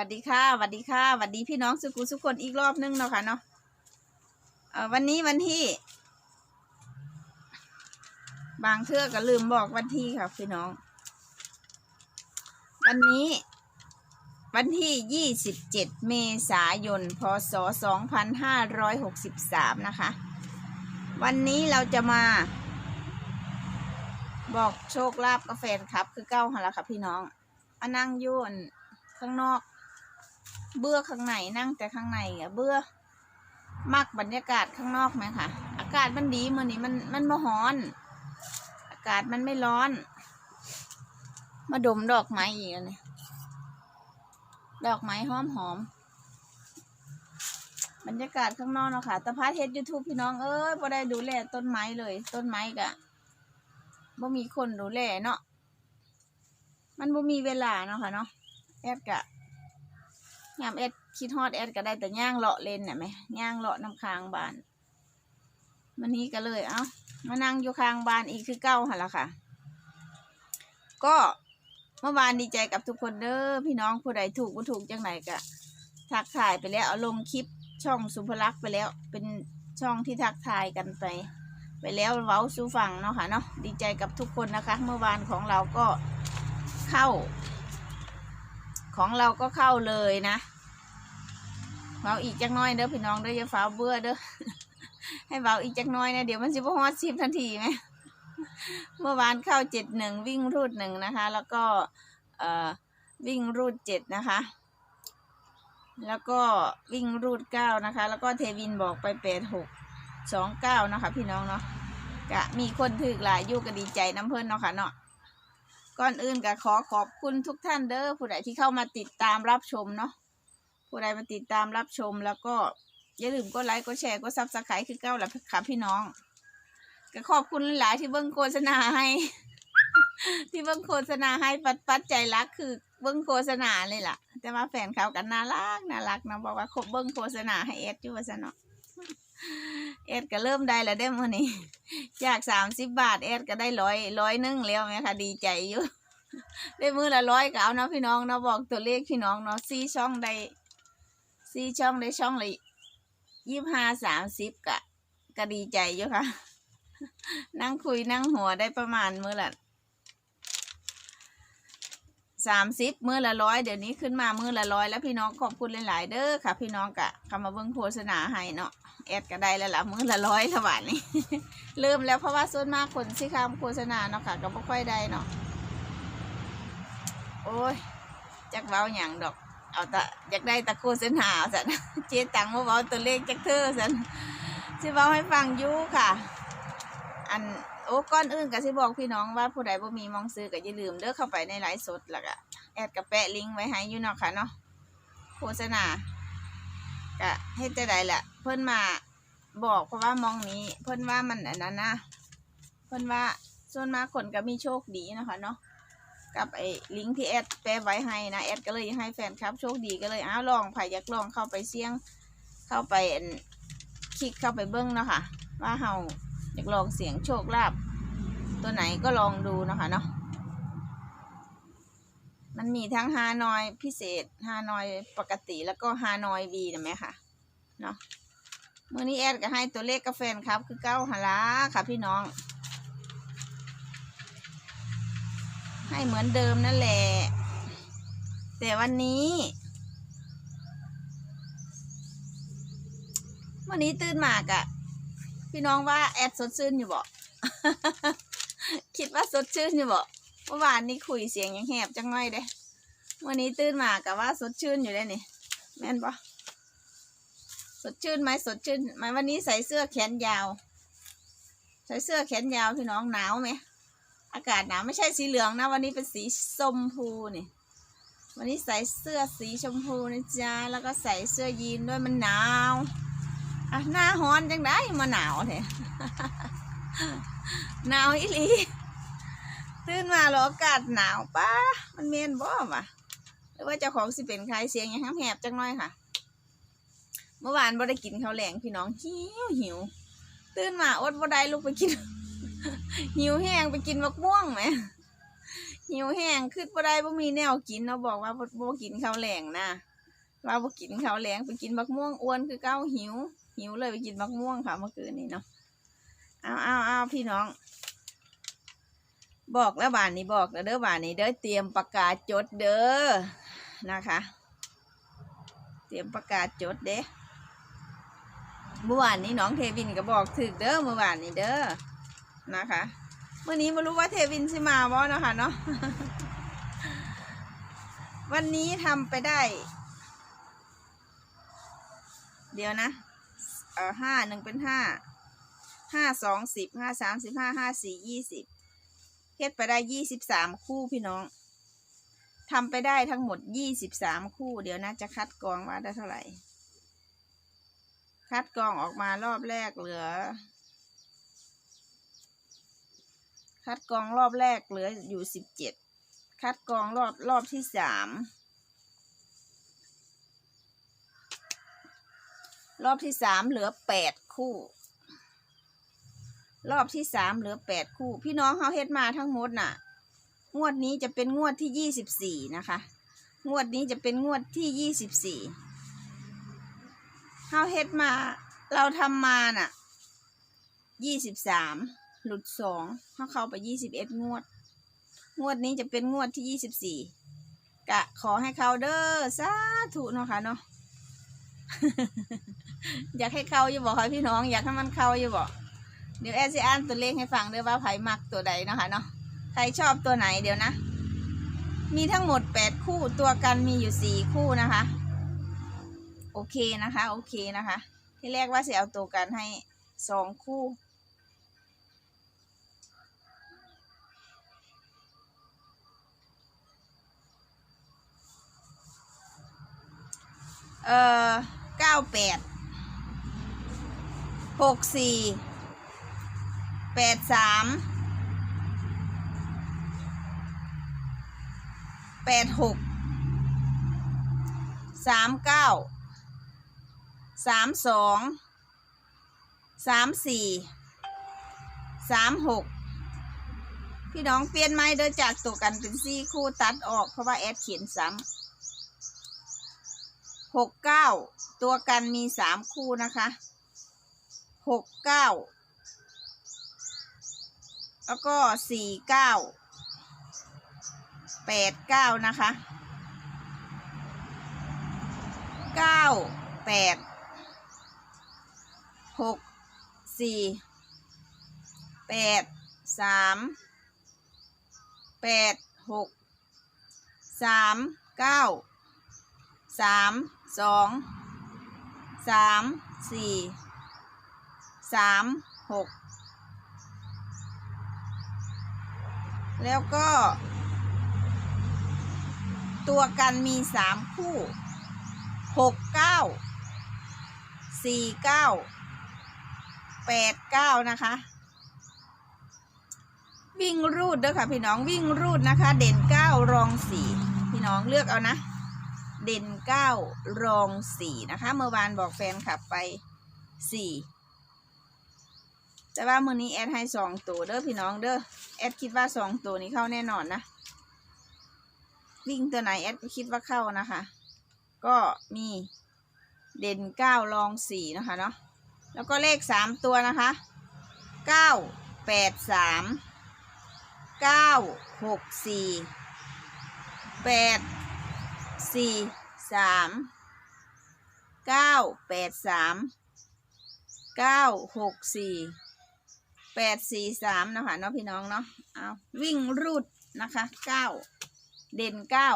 วัสดีค่ะสวัสดีค่ะสวัสดีพี่น้องสุกุสุกคนอีกรอบนึงเนาะค่ะเนาะวันนี้วันที่ บางเทื่อก็ลืมบอกวันที่ค่ะพี่น้อง วันนี้ วันที่ 27 เมษายน พศ 2563 นะคะ วันนี้เราจะมา บอกโชคลาภกับแฟครับ คือเก้าหันละค่ะพี่น้องมานั่งยุ่นข้างนอก เบื่อข้างในนั่งแต่ข้างในอะเบื่อมักบรรยากาศข้างนอกไหมคะอากาศมันดีมื่อนี้มันมันไม่ร้อน อากาศมันไม่ร้อน มาดมดอกไม้อีกแล้วเนี่ยดอกไม้หอมหอมบรรยากาศข้างนอกเนาะค่ะตะพัดเฮ็ดยูทูบพี่น้องเอ้ยพอได้ดูแลต้นไม้เลย ต้นไม้กะบ่มีคนดูแลเนาะมันบ่มีเวลาเนาะค่ะเนาะแอดกะ ยามแอดคิดฮอดแอดก็ได้แต่ย่างเลาะเล่นน่ะไหมย่างเลาะน้ำค้างบานวันนี้ก็เลยเอ้ามานั่งอยู่ข้างบานอีกคือเก้าหันละค่ะ ก็เมื่อวานดีใจกับทุกคนเด้อพี่น้องผู้ใดถูกผู้ถูกจังไหนก็ทักทายไปแล้วเอาลงคลิปช่องสุภลักษ์ไปแล้ว เป็นช่องที่ทักทายกันไป ไปแล้วเว้าสู่ฟังเนาะค่ะเนาะดีใจกับทุกคนนะคะ เมื่อวานของเราก็เข้า ของเราก็เข้าเลยนะเบาอีกจักน้อยเด้อพี่น้องเด้ออย่าฟ้าเบื่อเด้อให้เบาอีกจักน้อยนะเดี๋ยวมันสิบฮอดสิบทันทีไหมเมื่อวานเข้าเจ็ดหนึ่งวิ่งรูดหนึ่งนะคะ แล้วก็เอ่อวิ่งรูดเจ็ดนะคะ แล้วก็วิ่งรูดเก้านะคะ แล้วก็เทวินบอกไปแปดหกสองเก้านะคะ พี่น้องเนาะกะมีคนถือหลายยุก็ดีใจน้ำเพิ่นเนาะค่ะเนาะ ก่อนอื่นก็ขอขอบคุณทุกท่านเด้อผู้ใดที่เข้ามาติดตามรับชมเนาะผู้ใดมาติดตามรับชมแล้วก็อย่าลืมกดไลค์กดแชร์กดซับสไครต์คือเก้าหละค่ะพี่น้อง ก็ขอบคุณหลายที่เบิ้งโฆษณาให้ ที่เบิ้งโฆษณาให้ปัดปัดใจรักคือเบิ้งโฆษณาเลยล่ะ แต่ว่าแฟนเขากันน่ารักน่ารักนะบอกว่าคบเบิ้งโฆษณาให้เอสอยู่ว่าซะเนาะเอสก็เริ่มได้แล้วได้อมื่อนี้ จากสามสิบบาทเอสก็ได้ร้อยร้อยหนึงแล้วไหมคะดีใจอยู่ ได้มือละร้อยก็เอาเนาะพี่น้องเนาะบอกตัวเลขพี่น้องเนาะสี่ช่องได้สี่ช่องได้ช่องเลยยี่ห้าสามสิบกะก็ดีใจอยู่ค่ะ นั่งคุยนั่งหัวได้ประมาณมือละ สามสิบมือละร้อยเดี๋ยวนี้ขึ้นมามือละร้อยแล้วพี่น้องขอบคุณหลาย ๆ เด้อค่ะ พี่น้องกะคำมาเบิ้งโฆษณาให้เนาะแอดก็ได้แล้วล่ะมือละร้อยถวานนี้เริ่มแล้วเพราะว่าส่วนมากคนที่คำโฆษณาเนาะค่ะ ก็ไม่ค่อยได้เนาะโอ้ยจักเว้าอย่างดอก เอาแต่อยากได้ตะโฆษณาสันเจ๊ตังมาเว้าตัวเลขจักเธอสันสิเว้าให้ฟังยู่ค่ะ อัน โอ้ก้อนอื่นก็สิบอกพี่น้องว่าผู้ใดบ่มีมองซื้อก็อย่าลืมเด้อเข้าไปในไลฟ์สดแล้วก็แอดกับแปะลิงก์ไว้ให้อยู่เนาะค่ะเนาะโฆษณาก็เฮ็ดจังไดล่ะเพิ่นมาบอกเพราะว่ามองนี้ เพิ่นว่ามันอันนั้นนะเพิ่นว่าส่วนมากคนก็มีโชคดีนะคะเนาะกับไอ้ลิงก์ที่แอดแปะไว้ให้นะแอดก็เลยให้แฟนครับ โชคดีก็เลยอ้าวลองไผ่อยากลองเข้าไปเสี่ยง เข้าไปคลิกเข้าไปเบิ้งเนาะค่ะว่าเฮา อยากลองเสียงโชคลาภตัวไหนก็ลองดูนะคะเนาะมันมีทั้งฮานอยพิเศษฮานอยปกติแล้วก็ฮานอยวีนะแม่ค่ะเนาะมื่อนี้แอดก็ให้ตัวเลขกับแฟนครับ คือเก้าหนลาค่ะพี่น้อง ให้เหมือนเดิมนั่นแหละ แต่วันนี้วันนี้ตื่นมากอะ พี่น้องว่าแอดสดชื่นอยู่บ่ คิดว่าสดชื่นอยู่บ่เมื่อวานนี้คุยเสียงยังแหบจังน้อยเด้วันนี้ตื่นมากะว่าสดชื่นอยู่เลยนี่แม่นบ่สดชื่นไหมสดชื่นไหมวันนี้ใส่เสื้อแขนยาว ใส่เสื้อแขนยาวพี่น้องหนาวไหมอากาศหนาวไม่ใช่สีเหลืองนะ วันนี้เป็นสีชมพูนี่วันนี้ใส่เสื้อสีชมพูนะจ๊ะแล้วก็ใส่เสื้อยีนด้วยมันหนาว หน้าฮ้อนจังได้มาหนาวแท้หนาวอีหลีตื่นมาแล้วอากาศหนาวป้ามันเมนบ่วะหรือว่าเจ้าของสิเป็นใครเสียงยังแหบจังน้อยค่ะ เมื่อวานบ่ได้กินข้าวแหลงพี่น้องหิวหิวตื่นมาอดบ่ได้ลุกไปกิน หิวแห้งไปกินมะม่วงไหมหิวแห้งขึ้นบ่ได้บ่มีแนวกินเนาบอกว่าบ่กินข้าวแรงนะว่าบ่กินข้าวแรงไปกินบักม่วงอ้วนคือเก้าหิว หิวเลยไปกินบักม่วงค่ะเมื่อคืนนี้เนาะเอาเอาเอาพี่น้อง บอกแล้วบานนี้บอกแล้วเด้อบานนี้เด้อเตรียมประกาศจดเด้อนะคะ เตรียมประกาศจดเด้เมื่อวานนี้น้องเทวินก็บอกถึกเด้อเมื่อวานนี้เด้อนะคะเมื่อนี้ไม่รู้ว่าเทวินสิมาบ่เนาะคะเนาะวันนี้ทำไปได้ เดี๋ยวนะ เออห้าหนึ่งเป็นห้าห้าสองสิบห้าสามสิบห้าห้าสี่ยี่สิบเฮ็ดไปได้ยี่สิบสามคู่พี่น้องทำไปได้ทั้งหมดยี่สิบสามคู่ เดี๋ยวนะจะคัดกรองว่าได้เท่าไหร่ คัดกรองออกมารอบแรกเหลือ คัดกรองรอบแรกเหลืออยู่สิบเจ็ดคัดกรองรอบรอบที่สาม รอบที่สามเหลือแปดคู่ รอบที่สามเหลือแปดคู่ พี่น้องเขาเฮ็ดมาทั้งหมดน่ะ งวดนี้จะเป็นงวดที่ยี่สิบสี่นะคะ งวดนี้จะเป็นงวดที่ยี่สิบสี่เขาเฮ็ดมา เราทำมาน่ะยี่สิบสามหลุดสองเขาเข้าไปยี่สิบเอ็ดงวด งวดนี้จะเป็นงวดที่ยี่สิบสี่กะขอให้เขาเด้อสาธุเนาะค่ะเนาะ อยากให้เขาอยู่บอกค่ะพี่น้อง อยากให้มันเข้าอยู่บอกเดี๋ยวแอดจะอ่านตัวเลขให้ฟังด้วยว่าไผมักตัวใดนะคะเนาะใครชอบตัวไหนเดี๋ยวนะ มีทั้งหมดแปดคู่ตัวกันมีอยู่สี่คู่นะคะ โอเคนะคะ โอเคนะคะ ที่แรกว่าจะเอาตัวกันให้สองคู่เอ่อเก้าแปด กสี่แปดสามแปดหกสามเก้าสามสองสามสี่สามหกพี่น้องเปลี่ยนไม้เดินจากตัวกันเป็นสี่คู่ตัดออกเพราะว่าแอดเขียนซ้ำหกเก้าตัวกันมีสามคู่นะคะ หกเก้าแล้วก็สี่เก้าแปดเก้านะคะเก้าแปดหกสี่แปดสามแปดหกสามเก้าสามสองสามสี่ สามหกแล้วก็ ตัวกันมีสามคู่หกเก้าสี่เก้าแปดเก้านะคะ วิ่งรูดเด้อค่ะพี่น้องวิ่งรูดนะคะ เด่นเก้ารองสี่พี่น้องเลือกเอานะ เด่นเก้ารองสี่นะคะ เมื่อวานบอกแฟนขับไปสี่ แต่ว่ามือนี้แอดให้สองตัวเด้อพี่น้องเด้อแอดคิดว่าสองตัวนี้เข้าแน่นอนนะ วิ่งตัวไหนแอดก็คิดว่าเข้านะคะ ก็มีเด่นเก้ารองสี่นะคะเนาะแล้วก็เลขสามตัวนะคะเก้าแปดสามเก้าหกสี่แปดสี่สามเก้าแปดสามเก้าหกสี่ แปดสี่สามนะคะเนาะพี่น้องเนาะเอาวิ่งรูดนะคะเก้าเด่นเก้า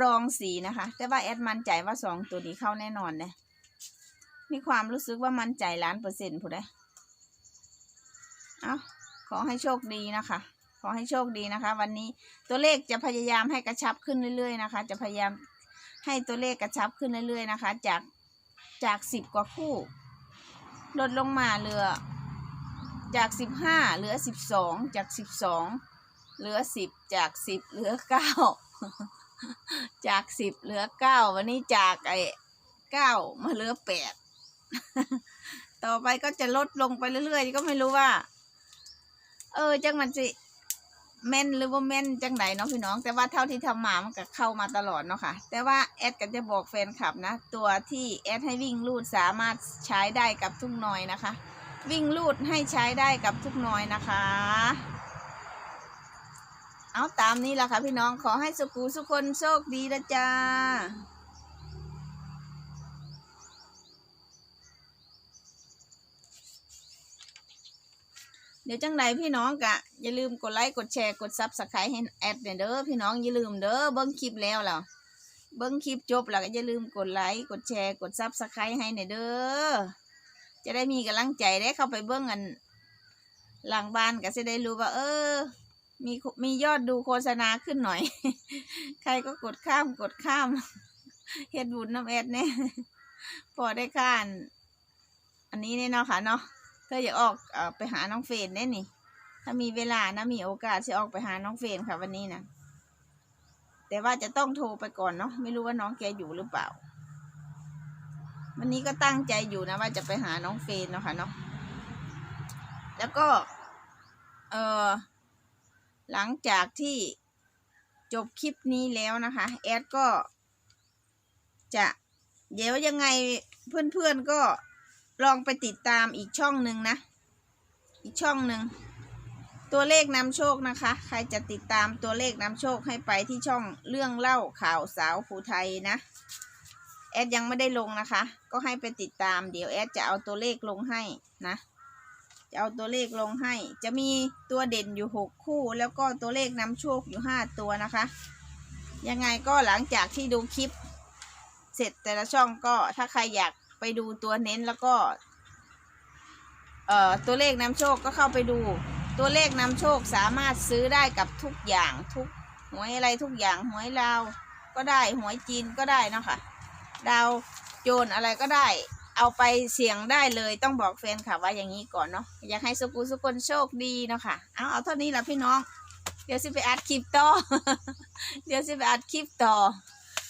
รองสีนะคะ แต่ว่าแอดมั่นใจว่าสองตัวนี้เข้าแน่นอนเนี่ยมีความรู้สึกว่ามั่นใจล้านเปอร์เซ็นต์ผู้ใดเอาขอให้โชคดีนะคะ ขอให้โชคดีนะคะ วันนี้ตัวเลขจะพยายามให้กระชับขึ้นเรื่อยๆนะคะ จะพยายามให้ตัวเลขกระชับขึ้นเรื่อยๆนะคะ จากจากสิบกว่าคู่ ลดลงมาเหลือ จากสิบห้าเหลือสิบสองจากสิบสองเหลือสิบจากสิบเหลือเก้าจากสิบเหลือเก้าวันนี้จากไอ้เก้ามาเหลือแปดต่อไปก็จะลดลงไปเรื่อยๆก็ไม่รู้ว่า เออ จังมันสิแม่นหรือว่าแม่นจังไหนเนาะพี่น้อง แต่ว่าเท่าที่ทำมามันก็เข้ามาตลอดเนาะค่ะ แต่ว่าแอดก็จะบอกแฟนคลับนะ ตัวที่แอดให้วิ่งลูดสามารถใช้ได้กับทุกหน่อยนะคะ วิ่งลูดให้ใช้ได้กับทุกน่อยนะคะ เอาตามนี้แหละค่ะพี่น้องขอให้สกูสุคนโชคดีนะจ้าเดี๋ยวจังใดพี่น้องกะอย่าลืมกดไลค์กดแชร์กดซับสไครต์ให้แอดเนี่ยเด้อพี่น้องอย่าลืมเด้อเบิ้งคลิปแล้วแล้วเบิ้งคลิปจบแล้วก็อย่าลืมกดไลค์กดแชร์กดซับสไครต์ให้เนี่ยเด้อ จะได้มีกำลังใจได้เข้าไปเบิ้งกันหลังบ้านก็จะได้รู้ว่า เออ มีมียอดดูโฆษณาขึ้นหน่อย ใครก็กดข้ามกดข้ามเฮ็ดบุญน้ำแอดเนี่ยพอได้ค่านอันนี้เนี่ยเนาะค่ะเนาะเธออย่าออกอไปหาน้องเฟนได้นี่ ถ้ามีเวลานะมีโอกาสจะออกไปหาน้องเฟนค่ะวันนี้นะแต่ว่าจะต้องโทรไปก่อนเนาะไม่รู้ว่าน้องแกอยู่หรือเปล่า วันนี้ก็ตั้งใจอยู่นะว่าจะไปหาน้องเฟนเนาะค่ะเนาะแล้วก็เออหลังจากที่จบคลิปนี้แล้วนะคะ แอดก็จะเดี๋ยวยังไงเพื่อนๆก็ลองไปติดตามอีกช่องหนึ่งนะ อีกช่องหนึ่งตัวเลขนำโชคนะคะ ใครจะติดตามตัวเลขนำโชคให้ไปที่ช่องเรื่องเล่าข่าวสาวภูไทยนะ แอดยังไม่ได้ลงนะคะ ก็ให้ไปติดตาม เดี๋ยวแอดจะเอาตัวเลขลงให้นะ จะเอาตัวเลขลงให้ จะมีตัวเด่นอยู่หกคู่ แล้วก็ตัวเลขนำโชคอยู่ห้าตัวนะคะ ยังไงก็หลังจากที่ดูคลิป เสร็จแต่ละช่องก็ถ้าใครอยากไปดูตัวเน้นแล้วก็ เอ่อตัวเลขนำโชคก็เข้าไปดู ตัวเลขนำโชคสามารถซื้อได้กับทุกอย่างทุกหวยอะไรทุกอย่างหวยลาวก็ได้หวยจีนก็ได้นะค่ะ ดาวโจรอะไรก็ได้ เอาไปเสี่ยงได้เลยต้องบอกแฟนค่ะว่าอย่างนี้ก่อนเนาะอยากให้สกุสุคนโชคดีเนาะค่ะเอาเอาเท่านี้ละพี่น้อง เดี๋ยวสิไปอัดคลิปต่อ เดี๋ยวสิไปอัดคลิปต่อ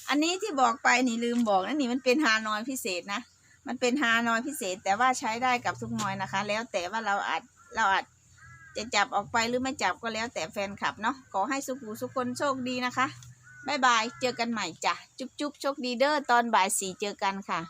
อันนี้ที่บอกไปนี่ลืมบอกนะนี่มันเป็นฮานอยพิเศษนะมันเป็นฮานอยพิเศษแต่ว่าใช้ได้กับทุกนอยนะคะ แล้วแต่ว่าเราอาจเราอาจจะจับออกไปหรือไม่จับก็แล้วแต่แฟนคลับเนาะขอให้สุขุสุขคนโชคดีนะคะ บายบาย เจอกันใหม่จ้ะ จุ๊บจุ๊บโชคดีเด้อตอนบ่ายสี่เจอกันค่ะ